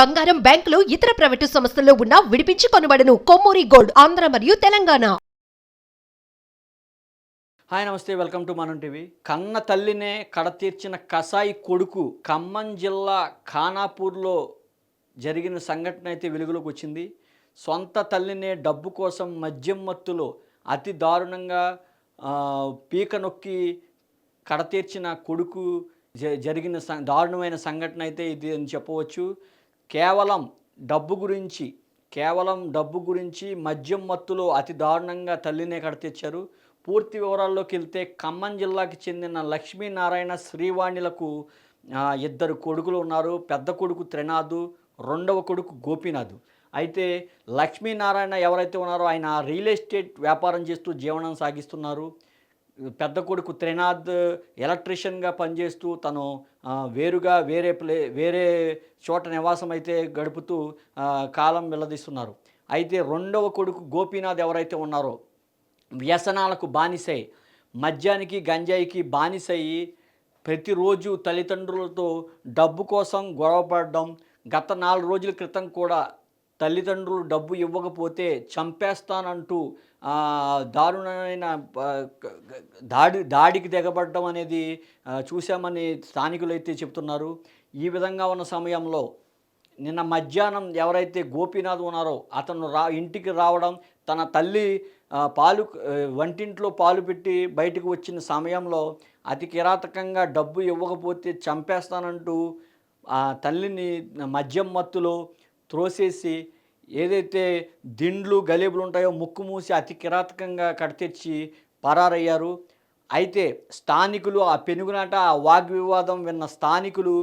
బంగారం బ్యాంకులు ఇతర ప్రైవేటు సంస్థల్లో ఉన్న విడిపించి కొనబడను. కొమ్మూరి గోల్డ్ ఆంధ్ర మరియు తెలంగాణ. హాయ్ నమస్తే. Welcome to Manam TV. కన్న తల్లినే కడతీర్చిన కసాయి కొడుకు ఖమ్మం జిల్లా ఖానాపూర్లో జరిగిన సంఘటన అయితే వెలుగులోకి వచ్చింది. సొంత తల్లినే డబ్బు కోసం మద్యం మత్తులో అతి దారుణంగా పీక నొక్కి కడతీర్చిన కొడుకు జ- జరిగిన దారుణమైన సంఘటన అయితే ఇది అని చెప్పవచ్చు. కేవలం డబ్బు గురించి కేవలం డబ్బు గురించి మద్యం మత్తులో అతి దారుణంగా తల్లినే తెచ్చారు. పూర్తి వివరాల్లోకి వెళ్తే ఖమ్మం జిల్లాకి చెందిన లక్ష్మీనారాయణ శ్రీవాణిలకు ఇద్దరు కొడుకులు ఉన్నారు. పెద్ద కొడుకు త్రినాథు రెండవ కొడుకు గోపీనాథ్. అయితే లక్ష్మీనారాయణ ఎవరైతే ఉన్నారో ఆయన రియల్ ఎస్టేట్ వ్యాపారం చేస్తూ జీవనం సాగిస్తున్నారు. పెద్ద కొడుకు త్రినాథ్ ఎలక్ట్రీషియన్గా పనిచేస్తూ తను వేరుగా వేరే ప్లే వేరే చోట నివాసం అయితే గడుపుతూ కాలం వెల్లదీస్తున్నారు అయితే రెండవ కొడుకు గోపీనాథ్ ఎవరైతే ఉన్నారో వ్యసనాలకు బానిసై మద్యానికి గంజాయికి బానిసయ్యి ప్రతిరోజు తల్లిదండ్రులతో డబ్బు కోసం గొడవపడడం గత నాలుగు రోజుల క్రితం కూడా తల్లిదండ్రులు డబ్బు ఇవ్వకపోతే చంపేస్తానంటూ దారుణమైన దాడి దాడికి దిగబడడం అనేది చూశామని స్థానికులు అయితే చెప్తున్నారు. ఈ విధంగా ఉన్న సమయంలో నిన్న మధ్యాహ్నం ఎవరైతే గోపీనాథ్ ఉన్నారో అతను రా ఇంటికి రావడం తన తల్లి పాలు వంటింట్లో పాలు పెట్టి బయటకు వచ్చిన సమయంలో అతి కిరాతకంగా డబ్బు ఇవ్వకపోతే చంపేస్తానంటూ ఆ తల్లిని మద్యం మత్తులో త్రోసేసి ఏదైతే దిండ్లు గలీబులు ఉంటాయో ముక్కు మూసి అతి కిరాతకంగా కడతెచ్చి పరారయ్యారు. అయితే స్థానికులు ఆ పెనుగునాట ఆ వాగ్వివాదం విన్న స్థానికులు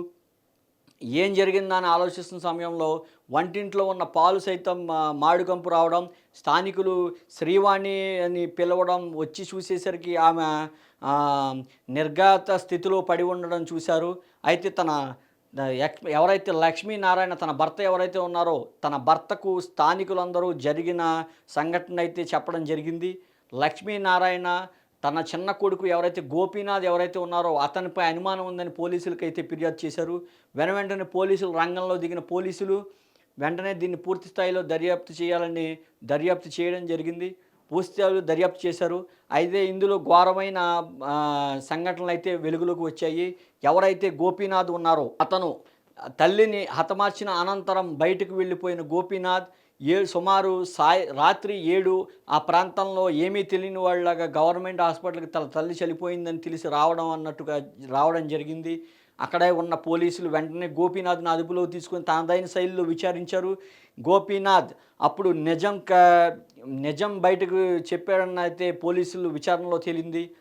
ఏం జరిగిందని ఆలోచిస్తున్న సమయంలో వంటింట్లో ఉన్న పాలు సైతం మాడుకంపు రావడం స్థానికులు శ్రీవాణి అని పిలవడం వచ్చి చూసేసరికి ఆమె నిర్ఘాత స్థితిలో పడి ఉండడం చూశారు. అయితే తన ఎవరైతే లక్ష్మీనారాయణ తన భర్త ఎవరైతే ఉన్నారో తన భర్తకు స్థానికులందరూ జరిగిన సంఘటన అయితే చెప్పడం జరిగింది. లక్ష్మీనారాయణ తన చిన్న కొడుకు ఎవరైతే గోపీనాథ్ ఎవరైతే ఉన్నారో అతనిపై అనుమానం ఉందని పోలీసులకు అయితే ఫిర్యాదు చేశారు. వెన వెంటనే పోలీసులు రంగంలో దిగిన పోలీసులు వెంటనే దీన్ని పూర్తి స్థాయిలో దర్యాప్తు చేయాలని దర్యాప్తు చేయడం జరిగింది. పూర్తి దర్యాప్తు చేశారు. అయితే ఇందులో ఘోరమైన సంఘటనలు అయితే వెలుగులోకి వచ్చాయి. ఎవరైతే గోపీనాథ్ ఉన్నారో అతను తల్లిని హతమార్చిన అనంతరం బయటకు వెళ్ళిపోయిన గోపీనాథ్ ఏ సుమారు సాయ రాత్రి ఏడు ఆ ప్రాంతంలో ఏమీ తెలియని వాళ్ళగా గవర్నమెంట్ హాస్పిటల్కి తన తల్లి చనిపోయిందని తెలిసి రావడం అన్నట్టుగా రావడం జరిగింది. అక్కడే ఉన్న పోలీసులు వెంటనే గోపీనాథ్ని అదుపులో తీసుకొని తనదైన శైలిలో విచారించారు. గోపీనాథ్ అప్పుడు నిజం క నిజం బయటకు చెప్పాడని అయితే పోలీసులు విచారణలో తేలింది.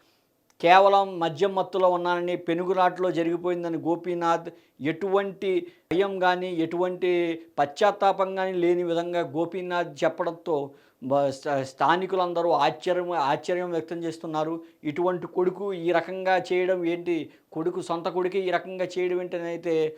కేవలం మద్యం మత్తులో ఉన్నానని పెనుగులాట్లో జరిగిపోయిందని గోపీనాథ్ ఎటువంటి భయం కానీ ఎటువంటి పశ్చాత్తాపం కానీ లేని విధంగా గోపీనాథ్ చెప్పడంతో బ- స్థానికులందరూ ఆశ్చర్యం ఆశ్చర్యం వ్యక్తం చేస్తున్నారు. ఇటువంటి కొడుకు ఈ రకంగా చేయడం ఏంటి? కొడుకు సొంత కొడుకు ఈ రకంగా చేయడం ఏంటని అయితే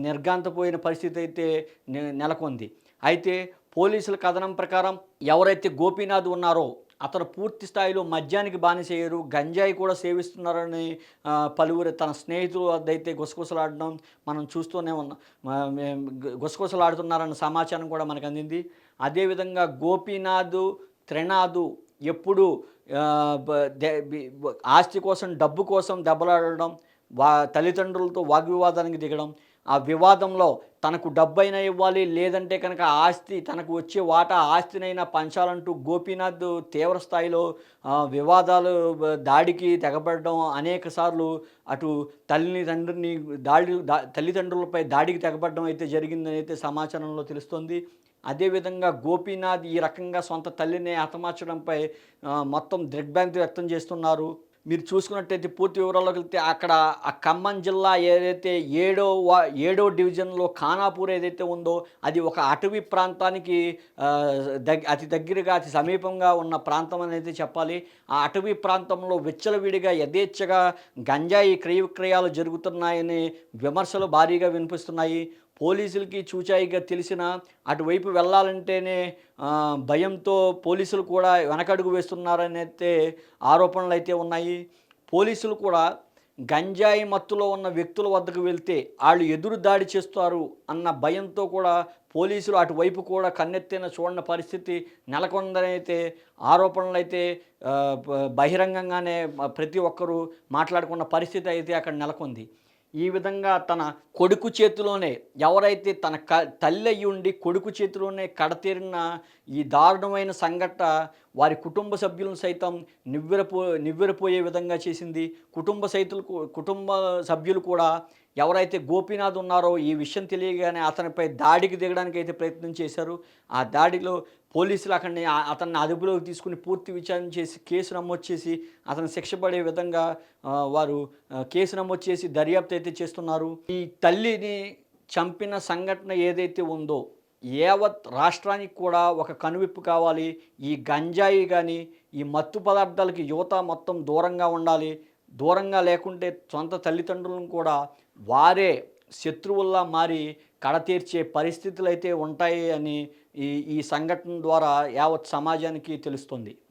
నిర్ఘాంతపోయిన పరిస్థితి అయితే నెలకొంది. అయితే పోలీసుల కథనం ప్రకారం ఎవరైతే గోపీనాథ్ ఉన్నారో అతను పూర్తి స్థాయిలో మద్యానికి బానిసయ్యారు. గంజాయి కూడా సేవిస్తున్నారని పలువురు తన స్నేహితులు అదైతే గుసగుసలాడడం మనం చూస్తూనే ఉన్నాం. గుసగుసలాడుతున్నారన్న సమాచారం కూడా మనకు అందింది. అదేవిధంగా గోపీనాథ్ త్రినాథు ఎప్పుడు ఆస్తి కోసం డబ్బు కోసం దెబ్బలాడడం వా తల్లిదండ్రులతో వాగ్వివాదానికి దిగడం ఆ వివాదంలో తనకు డబ్బైనా ఇవ్వాలి లేదంటే కనుక ఆస్తి తనకు వచ్చే వాటా ఆస్తినైనా పంచాలంటూ గోపీనాథ్ తీవ్ర స్థాయిలో వివాదాలు దాడికి తెగబడడం అనేక సార్లు అటు తల్లిని తండ్రిని దాడి తల్లిదండ్రులపై దాడికి తెగబడడం అయితే జరిగిందని అయితే సమాచారంలో తెలుస్తోంది. అదేవిధంగా గోపీనాథ్ ఈ రకంగా సొంత తల్లిని హతమార్చడంపై మొత్తం దిగ్భ్రాంతి వ్యక్తం చేస్తున్నారు. మీరు చూసుకున్నట్టయితే పూర్తి వివరాల్లోకి వెళ్తే అక్కడ ఆ ఖమ్మం జిల్లా ఏదైతే ఏడో వా ఏడో డివిజన్లో ఖానాపూర్ ఏదైతే ఉందో అది ఒక అటవీ ప్రాంతానికి ఆ, అతి దగ్గరగా అతి సమీపంగా ఉన్న ప్రాంతం అనేది చెప్పాలి. ఆ అటవీ ప్రాంతంలో విచ్చలవిడిగా యథేచ్ఛగా గంజాయి క్రయ విక్రయాలు జరుగుతున్నాయని విమర్శలు భారీగా వినిపిస్తున్నాయి. పోలీసులకి చూచాయిగా తెలిసిన అటువైపు వెళ్ళాలంటేనే భయంతో పోలీసులు కూడా వెనకడుగు వేస్తున్నారనైతే ఆరోపణలు అయితే ఉన్నాయి. పోలీసులు కూడా గంజాయి మత్తులో ఉన్న వ్యక్తుల వద్దకు వెళ్తే వాళ్ళు ఎదురు దాడి చేస్తారు అన్న భయంతో కూడా పోలీసులు అటువైపు కూడా కన్నెత్తిన చూడని పరిస్థితి నెలకొందనైతే ఆరోపణలు అయితే బహిరంగంగానే ప్రతి ఒక్కరూ మాట్లాడుకున్న పరిస్థితి అయితే అక్కడ నెలకొంది. ఈ విధంగా తన కొడుకు చేతిలోనే ఎవరైతే తన క తల్లి అయ్యి ఉండి కొడుకు చేతిలోనే కడతీరిన ఈ దారుణమైన సంఘటన వారి కుటుంబ సభ్యులను సైతం నివ్వెరపో నివ్వెరపోయే విధంగా చేసింది. కుటుంబ సైతులు కుటుంబ సభ్యులు కూడా ఎవరైతే గోపీనాథ్ ఉన్నారో ఈ విషయం తెలియగానే అతనిపై దాడికి దిగడానికి అయితే ప్రయత్నం చేశారు. ఆ దాడిలో పోలీసులు అక్కడిని అతన్ని అదుపులోకి తీసుకుని పూర్తి విచారణ చేసి కేసు నమోదు చేసి అతను శిక్ష పడే విధంగా వారు కేసు నమోదు చేసి దర్యాప్తు అయితే చేస్తున్నారు. ఈ తల్లిని చంపిన సంఘటన ఏదైతే ఉందో యావత్ రాష్ట్రానికి కూడా ఒక కనువిప్పు కావాలి. ఈ గంజాయి కానీ ఈ మత్తు పదార్థాలకి యువత మొత్తం దూరంగా ఉండాలి. దూరంగా లేకుంటే సొంత తల్లిదండ్రులను కూడా వారే శత్రువుల్లా మారి కడతీర్చే పరిస్థితులు అయితే ఉంటాయి అని ఈ ఈ సంఘటన ద్వారా యావత్ సమాజానికి తెలుస్తుంది.